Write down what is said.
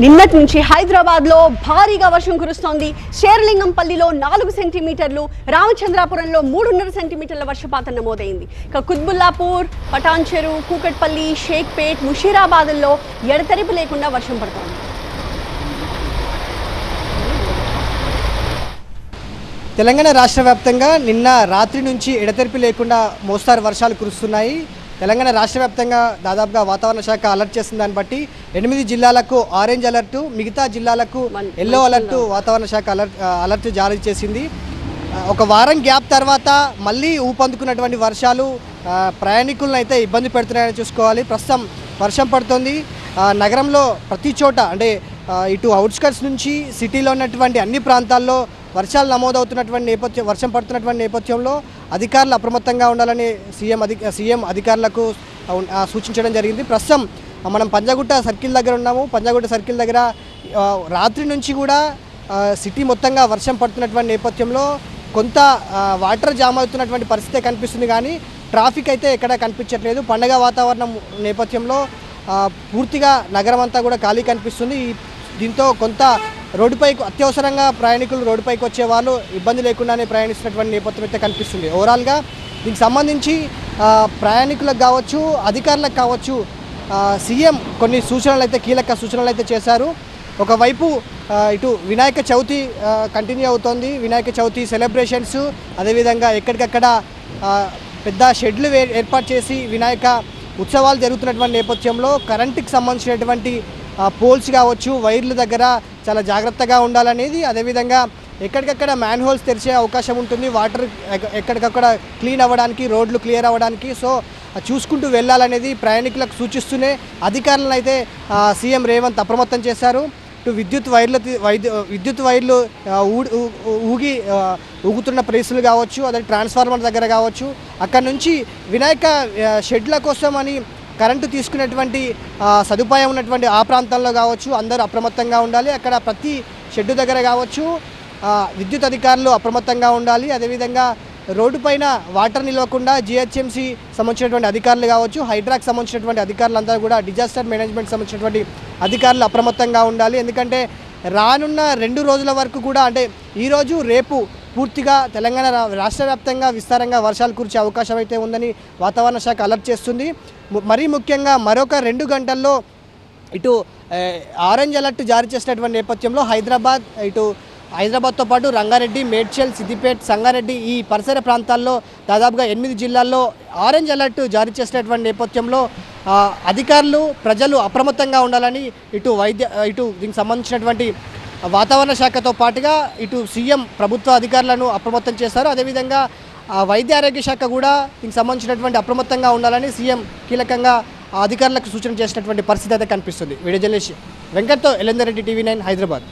నిన్నటి నుంచి హైదరాబాద్లో భారీగా వర్షం కురుస్తోంది. షేర్లింగంపల్లిలో నాలుగు సెంటీమీటర్లు రామచంద్రాపురంలో మూడున్నర సెంటీమీటర్ల వర్షపాతం నమోదైంది. ఇక కుత్బుల్లాపూర్ పటాన్చెరు కూకట్పల్లి షేక్పేట్ ముషీరాబాద్లో ఎడతెరిపి లేకుండా వర్షం పడుతోంది. తెలంగాణ రాష్ట్ర వ్యాప్తంగా నిన్న రాత్రి నుంచి ఎడతెరిపి లేకుండా మోస్తారు వర్షాలు కురుస్తున్నాయి. తెలంగాణ రాష్ట్ర వ్యాప్తంగా దాదాపుగా వాతావరణ శాఖ అలర్ట్ చేసిన దాన్ని బట్టి ఎనిమిది జిల్లాలకు ఆరెంజ్ అలర్టు మిగతా జిల్లాలకు ఎల్లో అలర్టు వాతావరణ శాఖ అలర్ట్ అలర్ట్ జారీ చేసింది. ఒక వారం గ్యాప్ తర్వాత మళ్ళీ ఊపందుకున్నటువంటి వర్షాలు ప్రయాణికులను అయితే ఇబ్బంది పెడుతున్నాయని చూసుకోవాలి. ప్రస్తుతం వర్షం పడుతుంది. నగరంలో ప్రతి చోట అంటే ఇటు అవుట్స్కట్స్ నుంచి సిటీలో ఉన్నటువంటి అన్ని ప్రాంతాల్లో వర్షాలు నమోదవుతున్నటువంటి నేపథ్యం వర్షం పడుతున్నటువంటి నేపథ్యంలో అధికారులు అప్రమత్తంగా ఉండాలని సీఎం అధి సీఎం అధికారులకు సూచించడం జరిగింది. ప్రస్తుతం మనం పంజాగుట్ట సర్కిల్ దగ్గర ఉన్నాము. పంజాగుట్ట సర్కిల్ దగ్గర రాత్రి నుంచి కూడా సిటీ మొత్తంగా వర్షం పడుతున్నటువంటి నేపథ్యంలో కొంత వాటర్ జామ్ అవుతున్నటువంటి పరిస్థితి కనిపిస్తుంది కానీ ట్రాఫిక్ అయితే ఎక్కడా కనిపించట్లేదు. పండగ వాతావరణం నేపథ్యంలో పూర్తిగా నగరం అంతా కూడా ఖాళీ కనిపిస్తుంది. దీంతో కొంత రోడ్డుపైకి అత్యవసరంగా ప్రయాణికులు రోడ్డుపైకి వచ్చేవాళ్ళు ఇబ్బంది లేకుండానే ప్రయాణిస్తున్నటువంటి నేపథ్యం అయితే కనిపిస్తుంది. ఓవరాల్గా దీనికి సంబంధించి ప్రయాణికులకు కావచ్చు అధికారులకు కావచ్చు సీఎం కొన్ని సూచనలు అయితే కీలక సూచనలు అయితే చేశారు. ఒకవైపు ఇటు వినాయక చవితి కంటిన్యూ అవుతోంది. వినాయక చవితి సెలబ్రేషన్స్ అదేవిధంగా ఎక్కడికక్కడ పెద్ద షెడ్లు వే- ఏర్పాటు చేసి వినాయక ఉత్సవాలు జరుగుతున్నటువంటి నేపథ్యంలో కరెంటుకి సంబంధించినటువంటి పోల్స్ కావచ్చు వైర్ల దగ్గర చాలా జాగ్రత్తగా ఉండాలనేది అదేవిధంగా ఎక్కడికక్కడ మ్యాన్ హోల్స్ తెరిచే అవకాశం ఉంటుంది. వాటర్ ఎక్క- ఎక్కడికక్కడ క్లీన్ అవ్వడానికి రోడ్లు క్లియర్ అవ్వడానికి. సో చూసుకుంటూ వెళ్ళాలనేది ప్రయాణికులకు సూచిస్తూనే అధికారులను అయితే సీఎం రేవంత్ అప్రమత్తం చేశారు. ఇటు విద్యుత్ వైర్లు విద్యుత్ వైర్లు ఊ- ఊగి ఊగుతున్న ప్లేసులు కావచ్చు అదే ట్రాన్స్ఫార్మర్ దగ్గర కావచ్చు. అక్కడ నుంచి వినాయక షెడ్ల కోసం అని కరెంటు తీసుకునేటువంటి సదుపాయం ఉన్నటువంటి ఆ ప్రాంతాల్లో కావచ్చు అందరూ అప్రమత్తంగా ఉండాలి. అక్కడ ప్రతి షెడ్డు దగ్గర కావచ్చు విద్యుత్ అధికారులు అప్రమత్తంగా ఉండాలి. అదేవిధంగా రోడ్డుపైన వాటర్ నిలవకుండా జిహెచ్ఎంసీ సంబంధించినటువంటి అధికారులు కావచ్చు హైడ్రాక్ సంబంధించినటువంటి అధికారులందరూ కూడా డిజాస్టర్ మేనేజ్మెంట్ సంబంధించినటువంటి అధికారులు అప్రమత్తంగా ఉండాలి. ఎందుకంటే రానున్న రెండు రోజుల వరకు కూడా అంటే ఈరోజు రేపు పూర్తిగా తెలంగాణ రా- రాష్ట్ర వ్యాప్తంగా విస్తారంగా వర్షాలు కురిచే అవకాశం అయితే ఉందని వాతావరణ శాఖ అలర్ట్ చేస్తుంది. మరీ ముఖ్యంగా మరొక రెండు గంటల్లో ఇటు ఆరెంజ్ అలర్ట్ జారీ చేసినటువంటి నేపథ్యంలో హైదరాబాద్ ఇటు హైదరాబాద్తో పాటు రంగారెడ్డి మేడ్చల్ సిద్దిపేట్ సంగారెడ్డి ఈ పరిసర ప్రాంతాల్లో దాదాపుగా ఎనిమిది జిల్లాల్లో ఆరెంజ్ అలర్ట్ జారీ చేసినటువంటి నేపథ్యంలో అధికారులు ప్రజలు అప్రమత్తంగా ఉండాలని ఇటు వైద్య ఇటు దీనికి సంబంధించినటువంటి వాతావరణ శాఖతో పాటుగా ఇటు సీఎం ప్రభుత్వ అధికారులను అప్రమత్తం చేశారు. అదేవిధంగా వైద్య ఆరోగ్య శాఖ కూడా దీనికి సంబంధించినటువంటి అప్రమత్తంగా ఉండాలని సీఎం కీలకంగా అధికారులకు సూచన చేసినటువంటి పరిస్థితి అయితే కనిపిస్తుంది. వీడియో జర్నలిస్ట్ వెంకట్తో ఎలందర్ రెడ్డి టీవీ నైన్ హైదరాబాద్.